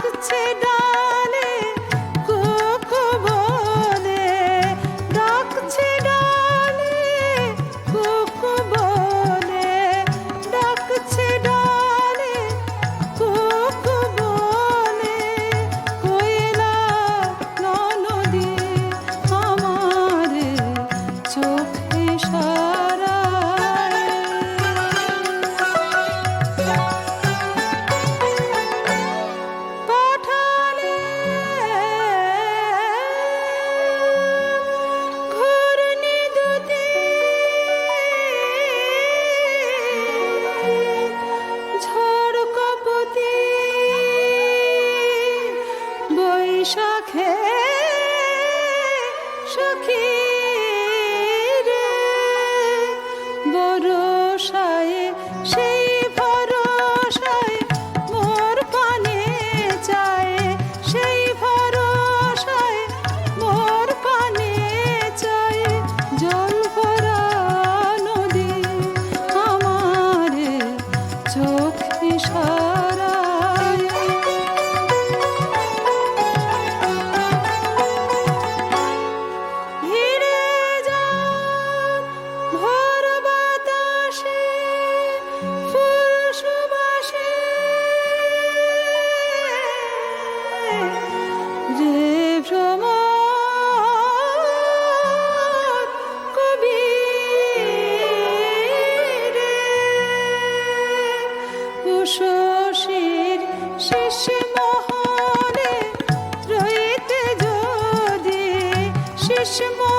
ডাকছে ডালে 是什么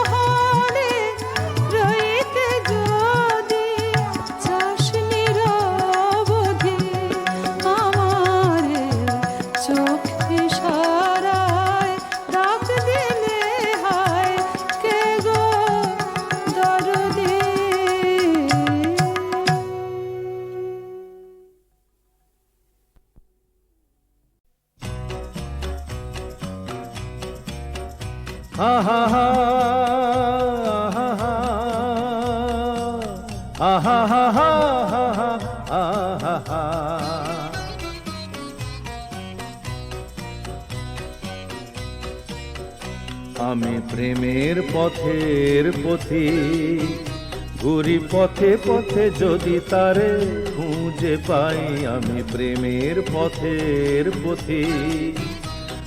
আমি প্রেমের পথের পথি। ঘুরি পথে পথে যদি তারে খুঁজে পাই, আমি প্রেমের পথের পথি।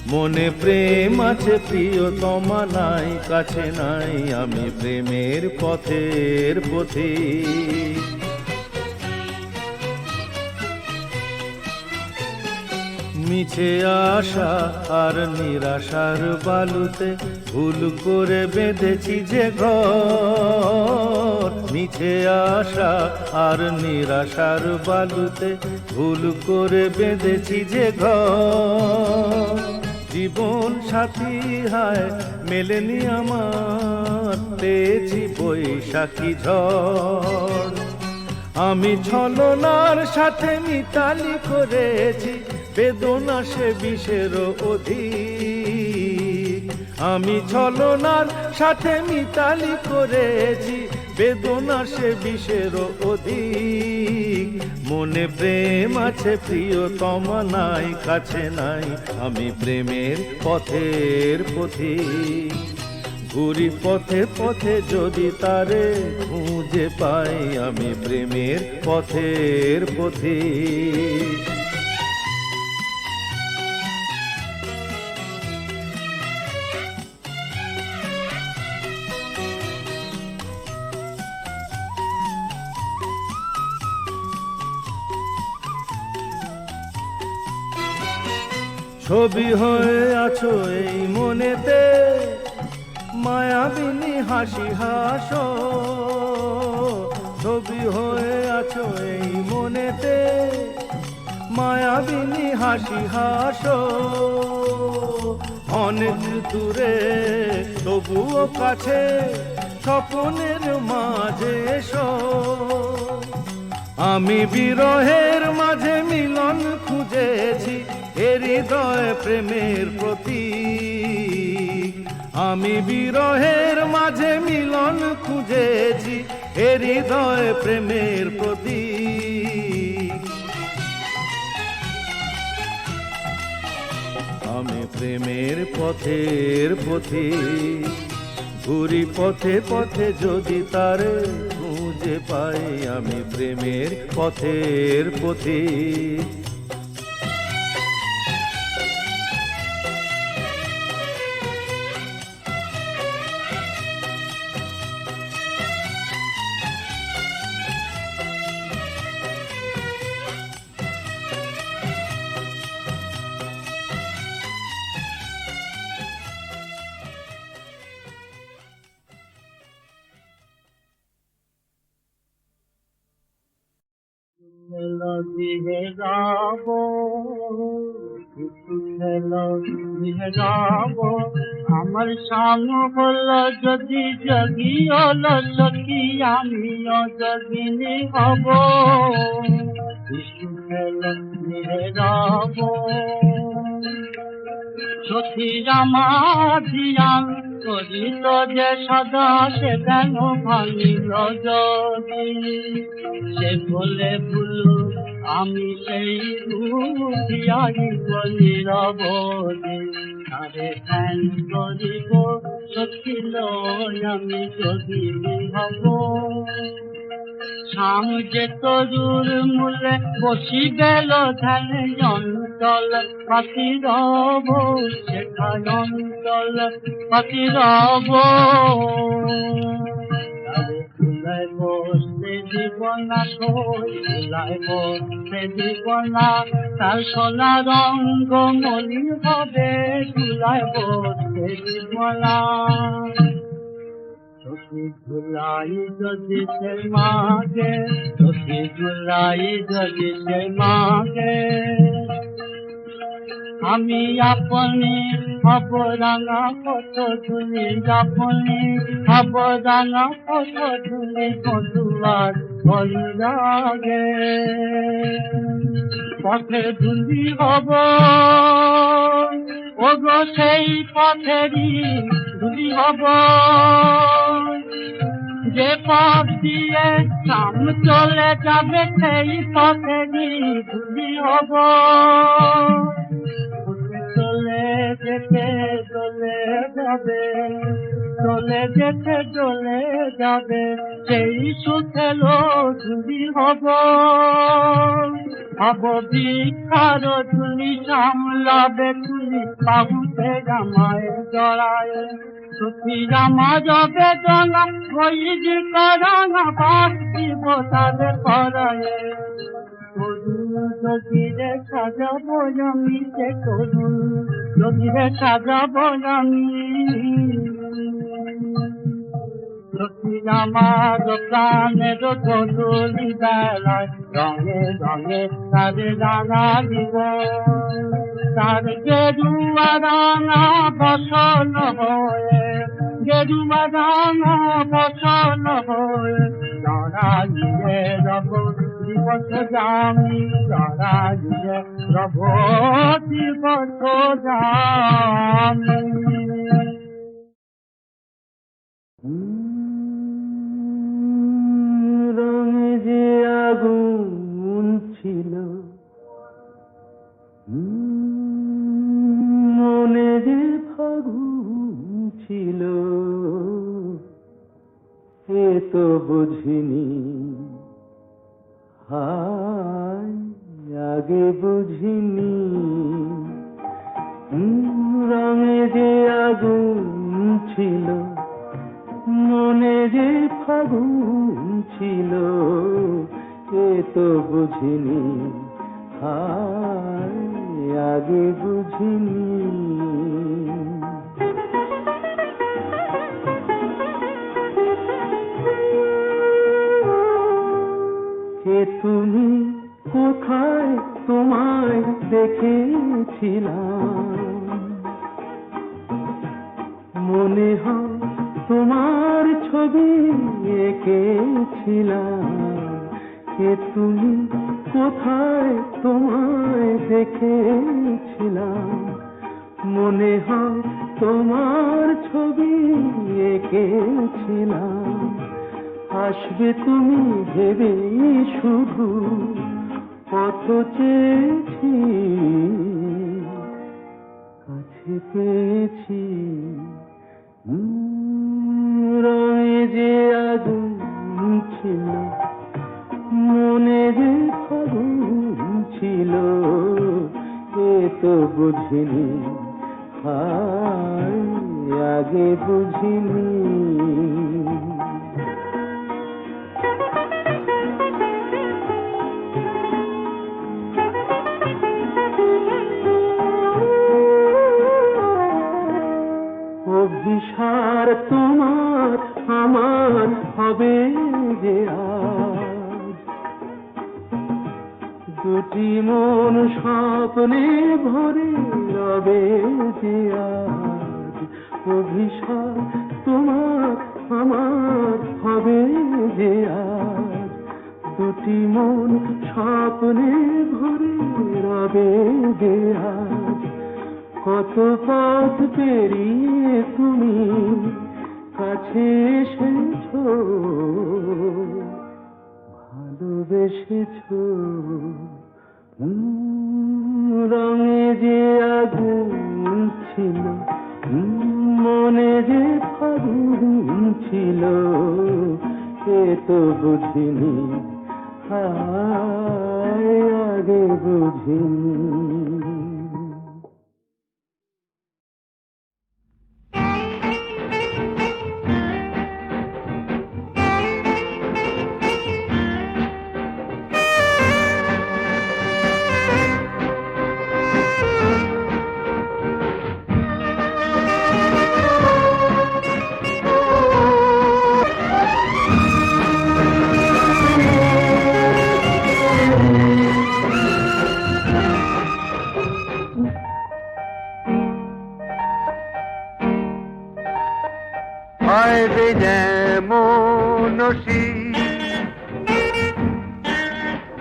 মনে প্রেম আছে, প্রিয়তমা নাই, কাছে নাই, আমি প্রেমের পথের পথি। মিছে আশা আর নিরাশার বালুতে ভুল করে বেঁধেছি যে ঘর। মিছে আশা আর নিরাশার বালুতে ভুল করে বেঁধেছি যে ঘর। জীবন সাথী হায় মেলেনি আমার, পেয়েছি বৈশাখী ঝড়। আমি ছলনার সাথে মিতালি করেছি বেদনা সে বিষের অধিক আমি ছলনার সাথে মিতালি করেছি, বেদনা সে বিষেরও অধিক মনে প্রেম আছে প্রিয়তমা, নাই কাছে নাই, আমি প্রেমের পথের পথিক। ঘুরি পথে পথে যদি তারে খুঁজে পাই, আমি প্রেমের পথের পথিক। ছবি হয়ে আছো এই মনেতে, মায়াবিনী হাসি হাস। ছবি হয়ে আছো এই মনেতে, মায়াবিনী হাসি হাস। অনেক দূরে, তবুও কাছে, স্বপনের মাঝে আমি বিরহের মাঝে মিলন খুঁজেছি হৃদয় প্রেমের প্রতি আমি বিরহের মাঝে মিলন খুঁজেছি হৃদয় প্রেমের প্রতি আমি প্রেমের পথের পথিক ঘুরি পথে পথে যদি তার খুঁজে পাই, আমি প্রেমের পথের পথিক আমার সাম হলো যদি জগি হলো সখী আমিও জগিনী হব। যাব সখী রামাধিয়ান করিল যে সদা সে কেন ভাঙিল যদি? সে বলে, ভুলু, আমি সেই উঠিয়াই নীরবদি আরে ফ্যান করিব সখিল আমি যদি হব। শাম যে তরুর মূলে বসি গেল ধ্যান অঞ্চল পাতি রব সেখানে অঞ্চল পাতি রব আরে তুলাই বসতে দিব না কই বসতে দিব না তার সোনা রঙ্গ মলি হবে তুলাই বসতে দিব না ঝুলাই যদি সে মাগে সখী ঝুলাই যদি সে মাগে আমি আপনি হব রাঙা কত ধুলি আপনি হব রাঙা কত ধুলি কতুয়ার লাগে পথে ধুলি হব, ওগো সেই পথেরই ধুলি হব। যে পথ দিয়ে সাম চলে যাবে, সেই পথেরই ধুলি হব। চলে যেতে, চলে যাবে, চলে যেতে, চলে যাবে, সেই সুখেলো ধুলি হব। ভিক্ষার ধুলি সামলাবে তুলি বাবুতে জামায় জড়ায়। সুখী জামা যাবে জনা ওই যে করানা পাখি তাদের করায় করুন যোগীরে সাজাবো আমি, সে করুন যোগীরে সাজাবো আমি। সখী আমার প্রাণের কদলি বেলায়, রঙে রঙে তারে রাঙা দিব। তার গেরুয়া রাঙা বসন হয়ে, গেরুয়া রাঙা বসন হয়ে, লড়াইয়ে রব দিবস জামি, লড়াইয়ে রব দিবস জামি। 嗯 বুঝিনি। হায়, আগে বুঝিনি। রঙে যে আগুন ছিল, মনে যে ফাগুন ছিল, এ তো বুঝিনি। হায়, আগে বুঝিনি। কে তুমি কোথায়? তোমায় দেখেছিলাম। মনে হয় তোমার ছবি এঁকেছিলাম। কে তুমি কোথায়? তোমায় দেখেছিলাম। মনে হয় তোমার ছবি এঁকেছিলাম। আসবে তুমি ভেবে শুধু কত চেয়েছি, কাছে পেয়েছি। রঙে যে আগুন ছিল, মনে যে ফাগুন ছিল, এ তো বুঝিনি আগে বুঝিনি। মন স্বপ্নে ভরে রবে আজ তোমার, আমার হবে যে আজ। দুটি মন স্বপ্নে ভরে রবে যে আজ। কত পথ পেরিয়ে তুমি কাছে এসেছ, ভালোবেসেছ। রঙে যে আগুন ছিল মনে যে ফাগুন ছিল সে তো বুঝিনি আগে বুঝিনি।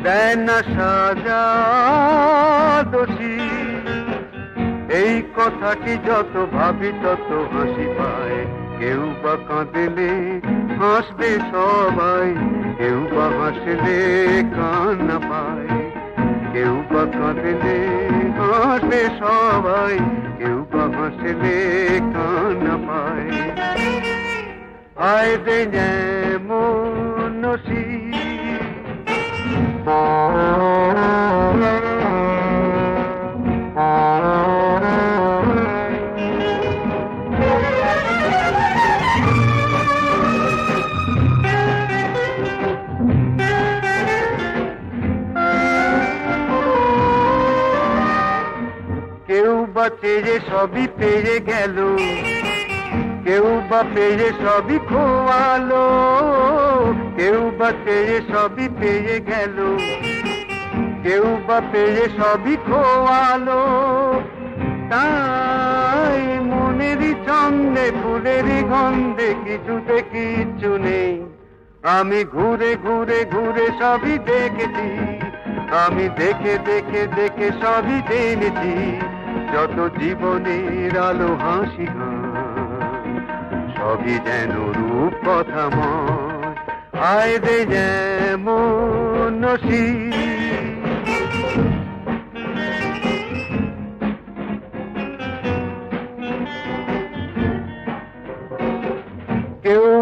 দেয় না সাজা দোষী। এই কথাটি যত ভাবি, তত হাসি পায়। কেউ বা কাঁদলে হাসবে সবাই, কেউ বা হাসলে কান্না পায়। কেউ বা কাঁদলে হাসবে সবাই, কেউ বা হাসলে কান্না পায়। আয় দে কেউ বা চেয়ে সবই পেয়ে গেল। কেউ বা পেয়ে সবই খোয়ালো। কেউ বা পেয়ে সবই পেয়ে গেল। কেউ বা পেয়ে সবই খোয়ালো। তাই মনেরই চন্দে ফুলেরই গন্ধে কিছুতে কিচ্ছু নেই। আমি ঘুরে ঘুরে ঘুরে সবই দেখেছি। আমি দেখে দেখে দেখে সবই জেনেছি। যত জীবনের আলো হাসি সবই যেন রূপ কথা ময় আয় দে যেমন নসি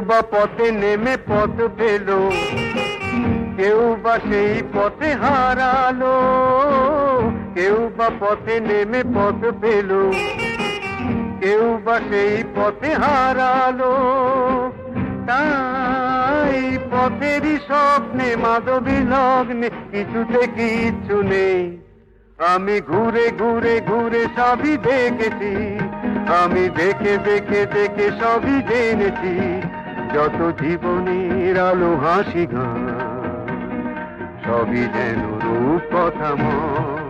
বা পথে নেমে পথ পেল, কেউ বা সেই পথে হারালো, কেউ বা পথে নেমে পথ পেল, কেউ বা সেই পথে হারালো। তাই পথেরই স্বপ্নে, মাধবী লগ্নে কিছুতে কিচ্ছু নেই। আমি ঘুরে ঘুরে ঘুরে সবই দেখেছি, আমি দেখে দেখে দেখে সবই জেনেছি, যত জীবনের আলো হাসি গান, সবই যেন রূপ কথা মন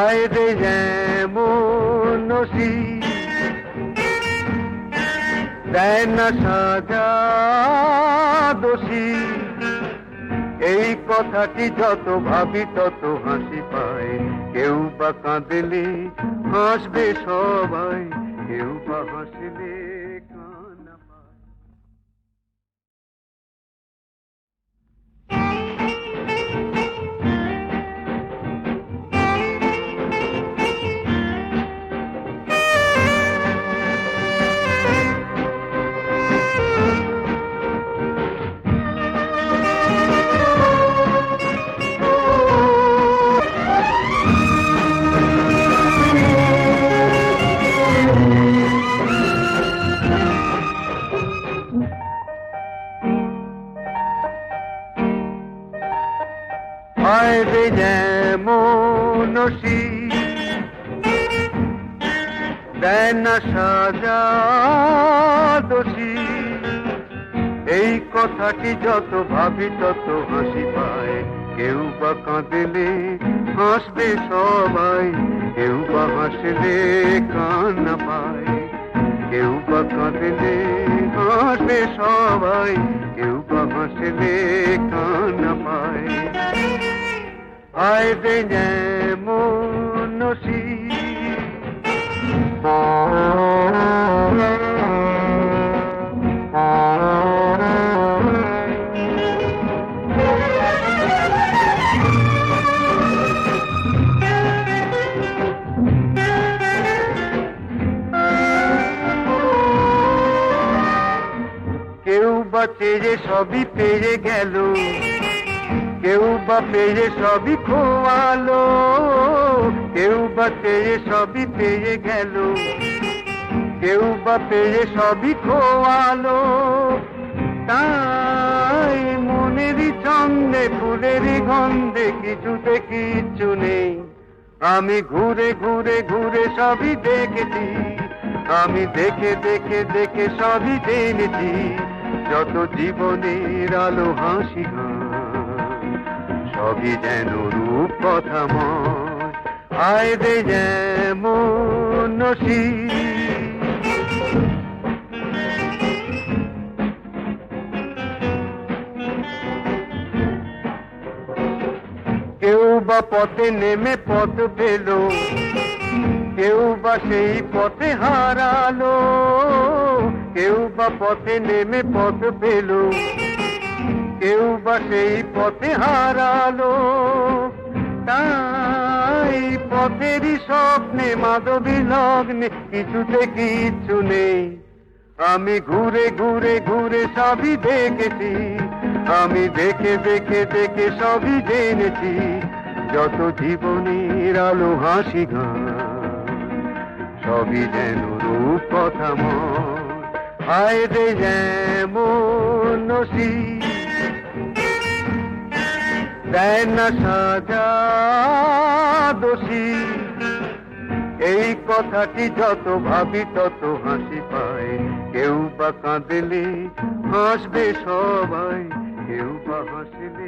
আয় যেমন নসি দেয় না সাজা দোষী। এই কথাটি যত ভাবি, তত হাসি পায়। কেউ বা কাঁদলে হাসবে সবাই, কেউ বা হাসলে কথাটি যত, ভাবি তত, হাসি পায়। কেউ বা কাঁদলে হাসবে সবাই, কেউ বা হাসলে কান্না পায়। কেউ বা কাঁদলে হাসবে সবাই, কেউ বা হাসলে কান্না পায়। আয় রে যেমন নসি চেয়ে সবই পেয়ে গেল। কেউ বা পেয়ে সবই খোয়ালো, কেউ বা চেয়ে সবই পেয়ে গেল। কেউ বা পেয়ে সবই খোয়ালো, তাই মনেরই ছন্দে ফুলেরই গন্ধে কিছুতে কিচ্ছু নেই। আমি ঘুরে ঘুরে ঘুরে সবই দেখেছি, আমি দেখে দেখে দেখে সবই জেনেছি। যত জীবনের আলো হাসি সবই যেন রূপ কথা আয় রে যেমন কেউ বা পথে নেমে পথ পেল, কেউ বা সেই পথে হারালো। কেউ বা পথে নেমে পথ পেল। কেউ বা সেই পথে হারালো। তাই পথেরই স্বপ্নে, মাধবী লগ্নে কিছুতে কিচ্ছু নেই। আমি ঘুরে ঘুরে ঘুরে সবই দেখেছি। আমি দেখে দেখে দেখে সবই জেনেছি। যত জীবনের আলো হাসি গান, সবই যেন রূপ কথা মন। আয় রে যেমন নসি দেয় সাজা দোষী। এই কথাটি যত ভাবি, তত হাসি পায়। কেউ বা কাঁদলে হাসবে সবাই, কেউ বা হাসলে